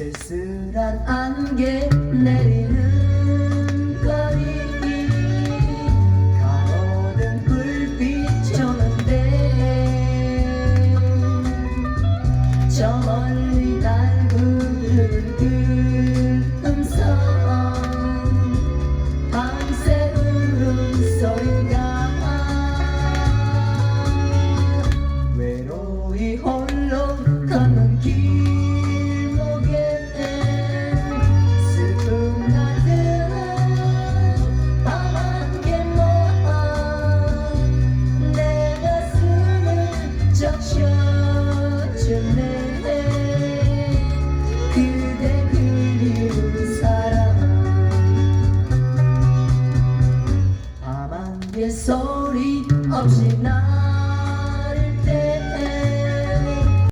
쓸쓸한 안개 내리는 거리길 가로등 불빛 조는데 저 멀리 달구는 음성 밤새 울음소리가 외로이 호 소리 없이 나